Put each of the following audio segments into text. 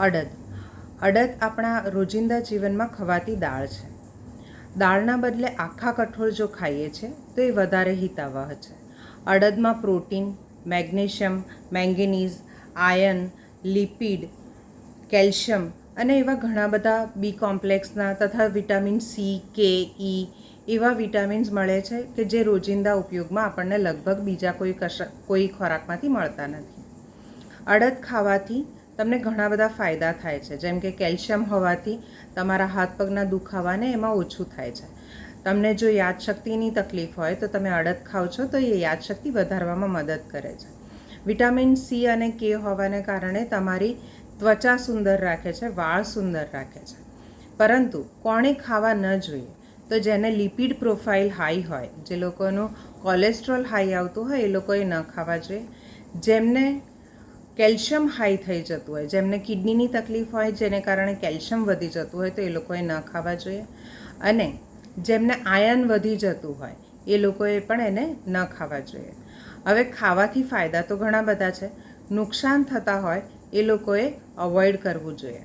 અડદ. અડદ આપણા રોજિંદા જીવનમાં ખવાતી દાળ છે. દાળના બદલે આખા કઠોળ જો ખાઈએ છીએ તો એ વધારે હિતાવહ છે. અડદમાં protein, magnesium, manganese, iron, lipid, calcium અને એવા ઘણા બધા બી કોમ્પ્લેક્સના તથા વિટામિન સી, કે, ઈ એવા વિટામિન્સ મળે છે કે જે રોજિંદા ઉપયોગમાં આપણને લગભગ બીજા કોઈ કશ, કોઈ ખોરાકમાંથી મળતા નથી. અડદ ખાવાથી તમને ઘણા બધા ફાયદા થાય છે. જેમ કે કેલ્શિયમ હોવાથી તમારા હાથ પગના દુખાવાને એમાં ઓછું થાય છે. તમને જો યાદશક્તિની તકલીફ હોય તો તમે અડદ ખાઓ છો તો એ યાદશક્તિ વધારવામાં મદદ કરે છે. વિટામિન સી અને કે હોવાને કારણે તમારી ત્વચા સુંદર રાખે છે, વાળ સુંદર રાખે છે. પરંતુ કોણે ખાવા ન જોઈએ તો જેને લિપિડ પ્રોફાઇલ હાઈ હોય, જે લોકોનું કોલેસ્ટ્રોલ હાઈ આવતું હોય એ લોકોએ ન ખાવા જોઈએ. જેમને કેલ્શિયમ હાઈ થઈ જતું હોય, જેમને કિડનીની તકલીફ હોય, જેને કારણે કેલ્શિયમ વધી જતું હોય, તો એ લોકોએ ન ખાવા જોઈએ. અને જેમને આયન વધી જતું હોય, એ લોકોએ પણ એને ન ખાવા જોઈએ. હવે ખાવાથી ફાયદા તો ઘણા બધા છે. નુકસાન થતા હોય, એ લોકોએ અવોઇડ કરવું જોઈએ.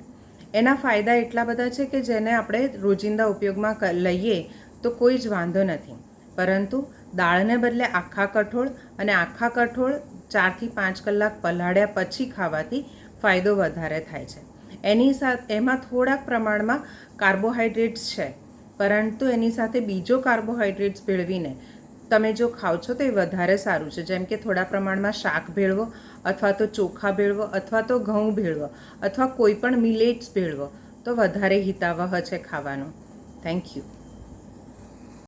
એના ફાયદા એટલા બધા છે કે જેને આપણે રોજિંદા ઉપયોગમાં લઈએ તો કોઈ જ વાંધો નથી. પરંતુ દાળને બદલે આખા કઠોળ અને આખા કઠોળ ચારથી પાંચ કલાક પલાળ્યા પછી ખાવાથી ફાયદો વધારે થાય છે. એની સાથે એમાં થોડાક પ્રમાણમાં કાર્બોહાઈડ્રેટ્સ છે, પરંતુ એની સાથે બીજો કાર્બોહાઈડ્રેટ્સ ભેળવીને તમે જો ખાઓ છો તો એ વધારે સારું છે. જેમ કે થોડા પ્રમાણમાં શાક ભેળવો, અથવા તો ચોખા ભેળવો, અથવા તો ઘઉં ભેળવો, અથવા કોઈ પણ મિલેટ્સ ભેળવો, તો વધારે હિતાવહ છે ખાવાનું. Thank you